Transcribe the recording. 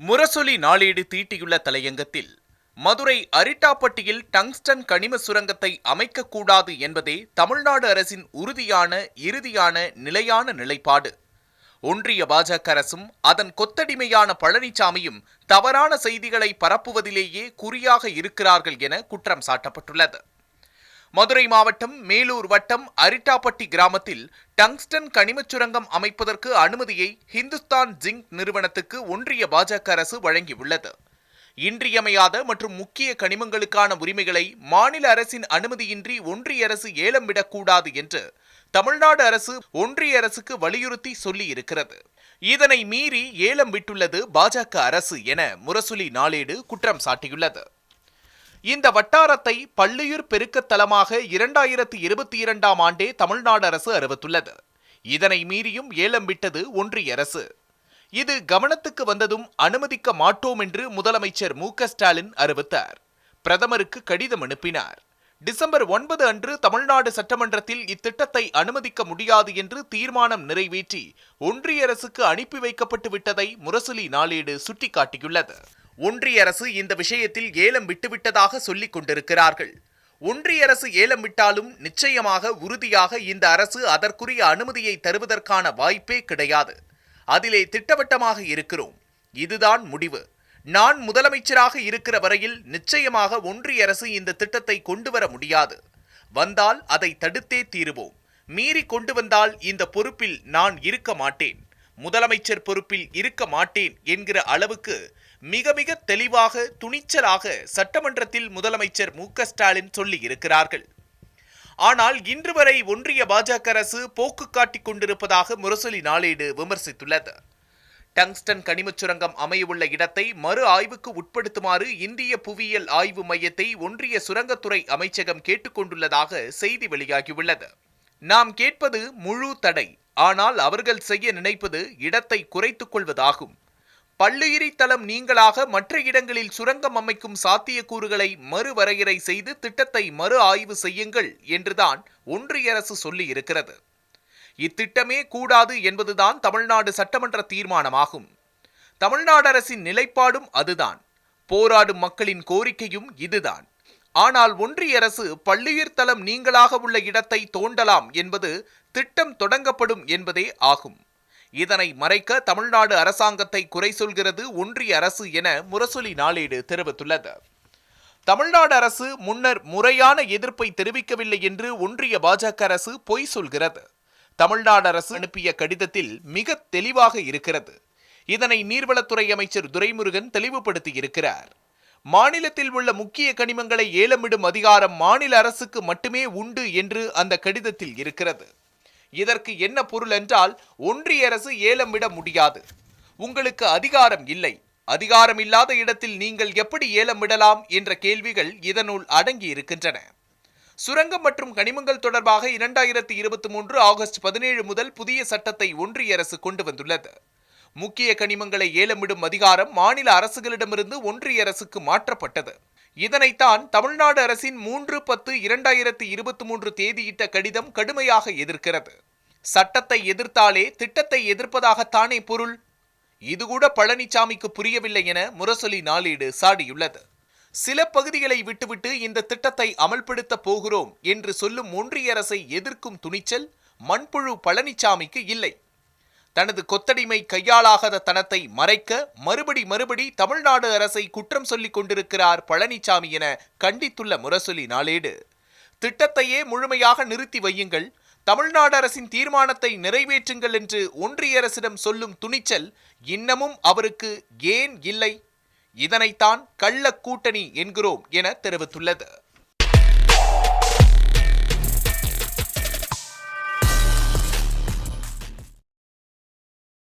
முரசொலி நாளேடு தீட்டியுள்ள தலையங்கத்தில் மதுரை அரிட்டாப்பட்டியில் டங்ஸ்டன் கனிம சுரங்கத்தை அமைக்கக்கூடாது என்பதே தமிழ்நாடு அரசின் உறுதியான இறுதியான நிலையான நிலைப்பாடு. ஒன்றிய பாஜக அரசும் அதன் கொத்தடிமையான பழனிசாமியும் தவறான செய்திகளை பரப்புவதிலேயே குறியாக இருக்கிறார்கள் என குற்றம் சாட்டப்பட்டுள்ளது. மதுரை மாவட்டம் மேலூர் வட்டம் அரிட்டாப்பட்டி கிராமத்தில் டங்ஸ்டன் கனிமச் சுரங்கம் அமைப்பதற்கு அனுமதியை ஹிந்துஸ்தான் ஜிங்க் நிறுவனத்துக்கு ஒன்றிய பாஜக அரசு வழங்கியுள்ளது. இன்றியமையாத மற்றும் முக்கிய கனிமங்களுக்கான உரிமைகளை மாநில அரசின் அனுமதியின்றி ஒன்றிய அரசு ஏலம் விடக்கூடாது என்று தமிழ்நாடு அரசு ஒன்றிய அரசுக்கு வலியுறுத்தி சொல்லியிருக்கிறது. இதனை மீறி ஏலம் விட்டுள்ளது பாஜக அரசு என முரசொலி நாளேடு குற்றம் சாட்டியுள்ளது. இந்த வட்டாரத்தை பள்ளியூர் பெருக்கத் தலமாக இரண்டாயிரத்தி இருபத்தி இரண்டாம் ஆண்டே தமிழ்நாடு அரசு அறிவித்துள்ளது. இதனை மீறியும் ஏலம் விட்டது ஒன்றிய அரசு. இது கவனத்துக்கு வந்ததும் அனுமதிக்க மாட்டோம் என்று முதலமைச்சர் மு ஸ்டாலின் அறிவித்தார். பிரதமருக்கு கடிதம் அனுப்பினார். டிசம்பர் ஒன்பது அன்று தமிழ்நாடு சட்டமன்றத்தில் இத்திட்டத்தை அனுமதிக்க முடியாது என்று தீர்மானம் நிறைவேற்றி ஒன்றிய அரசுக்கு அனுப்பி வைக்கப்பட்டு விட்டதை முரசொலி நாளேடு சுட்டிக்காட்டியுள்ளது. ஒன்றிய அரசு இந்த விஷயத்தில் ஏலம் விட்டுவிட்டதாக சொல்லிக் கொண்டிருக்கிறார்கள். ஒன்றிய அரசு ஏலம் விட்டாலும் நிச்சயமாக உறுதியாக இந்த அரசு அதற்குரிய அனுமதியை தருவதற்கான வாய்ப்பே கிடையாது. அதிலே திட்டவட்டமாக இருக்கிறோம். இதுதான் முடிவு. நான் முதலமைச்சராக இருக்கிற வரையில் நிச்சயமாக ஒன்றிய அரசு இந்த திட்டத்தை கொண்டு வர முடியாது. வந்தால் அதை தடுத்தே தீருவோம். மீறி கொண்டு வந்தால் இந்த பொறுப்பில் நான் இருக்க மாட்டேன். முதலமைச்சர் பொறுப்பில் இருக்க மாட்டேன் என்கிற அளவுக்கு மிக மிக தெளிவாக துணிச்சலாக சட்டமன்றத்தில் முதலமைச்சர் மு க ஸ்டாலின் சொல்லி இருக்கிறார்கள். ஆனால் இன்று வரை ஒன்றிய பாஜக அரசு போக்கு காட்டிக் கொண்டிருப்பதாக முரசொலி நாளேடு விமர்சித்துள்ளது. டங்ஸ்டன் கனிமச் சுரங்கம் அமையவுள்ள இடத்தை மறு ஆய்வுக்கு உட்படுத்துமாறு இந்திய புவியியல் ஆய்வு மையத்தை ஒன்றிய சுரங்கத்துறை அமைச்சகம் கேட்டுக்கொண்டுள்ளதாக செய்தி வெளியாகியுள்ளது. நாம் கேட்பது முழு தடை. ஆனால் அவர்கள் செய்ய நினைப்பது இடத்தை குறைத்துக் கொள்வதாகும். பள்ளுயிரி தளம் நீங்களாக மற்ற இடங்களில் சுரங்கம் அமைக்கும் சாத்தியக்கூறுகளை மறுவரையறை செய்து திட்டத்தை மறு ஆய்வு செய்யுங்கள் என்றுதான் ஒன்றிய அரசு சொல்லியிருக்கிறது. இத்திட்டமே கூடாது என்பதுதான் தமிழ்நாடு சட்டமன்ற தீர்மானமாகும். தமிழ்நாடு அரசின் நிலைப்பாடும் அதுதான். போராடும் மக்களின் கோரிக்கையும் இதுதான். ஆனால் ஒன்றிய அரசு பள்ளியுர் தளம் நீங்களாக உள்ள இடத்தை தோண்டலாம் என்பது திட்டம் தொடங்கப்படும் என்பதே ஆகும். இதனை மறைக்க தமிழ்நாடு அரசாங்கத்தை குறை சொல்கிறது ஒன்றிய அரசு என முரசொலி நாளேடு தெரிவித்துள்ளது. தமிழ்நாடு அரசு முன்னர் முறையான எதிர்ப்பை தெரிவிக்கவில்லை என்று ஒன்றிய பாஜக அரசு பொய் சொல்கிறது. தமிழ்நாடு அரசு அனுப்பிய கடிதத்தில் மிக தெளிவாக இருக்கிறது. இதனை நீர்வளத்துறை அமைச்சர் துரைமுருகன் தெளிவுபடுத்தி இருக்கிறார். மாநிலத்தில் உள்ள முக்கிய கனிமங்களை ஏலமிடும் அதிகாரம் மாநில அரசுக்கு மட்டுமே உண்டு என்று அந்த கடிதத்தில் இருக்கிறது. இதற்கு என்ன பொருள் என்றால் ஒன்றிய அரசு ஏலமிட முடியாது. உங்களுக்கு அதிகாரம் இல்லை. அதிகாரம் இல்லாத இடத்தில் நீங்கள் எப்படி ஏலமிடலாம் என்ற கேள்விகள் இதனுள் அடங்கி இருக்கின்றன. சுரங்கம் மற்றும் கனிமங்கள் தொடர்பாக இரண்டாயிரத்தி இருபத்தி மூன்று ஆகஸ்ட் பதினேழு முதல் புதிய சட்டத்தை ஒன்றிய அரசு கொண்டு வந்துள்ளது. முக்கிய கனிமங்களை ஏலமிடும் அதிகாரம் மாநில அரசுகளிடமிருந்து ஒன்றிய அரசுக்கு மாற்றப்பட்டது. இதனைத்தான் தமிழ்நாடு அரசின் மூன்று பத்து இரண்டாயிரத்தி இருபத்தி மூன்று தேதியிட்ட கடிதம் கடுமையாக எதிர்க்கிறது. சட்டத்தை எதிர்த்தாலே திட்டத்தை எதிர்ப்பதாகத்தானே பொருள்? இது கூட பழனிசாமிக்கு புரியவில்லை என முரசொலி நாளேடு சாடியுள்ளது. சில பகுதிகளை விட்டுவிட்டு இந்த திட்டத்தை அமல்படுத்த போகிறோம் என்று சொல்லும் ஒன்றிய அரசை எதிர்க்கும் துணிச்சல் மண்புழு பழனிசாமிக்கு இல்லை. தனது கொத்தடிமை கையாளாகாத தனத்தை மறைக்க மறுபடி மறுபடி தமிழ்நாடு அரசை குற்றம் சொல்லிக் கொண்டிருக்கிறார் பழனிசாமி என கண்டித்துள்ள முரசொலி நாளேடு. திட்டத்தையே முழுமையாக நிறுத்தி வையுங்கள். தமிழ்நாடு அரசின் தீர்மானத்தை நிறைவேற்றுங்கள் என்று ஒன்றிய அரசிடம் சொல்லும் துணிச்சல் இன்னமும் அவருக்கு ஏன் இல்லை? இதனைத்தான் கள்ள கூட்டணி என்கிறோம் என தெரிவித்துள்ளது.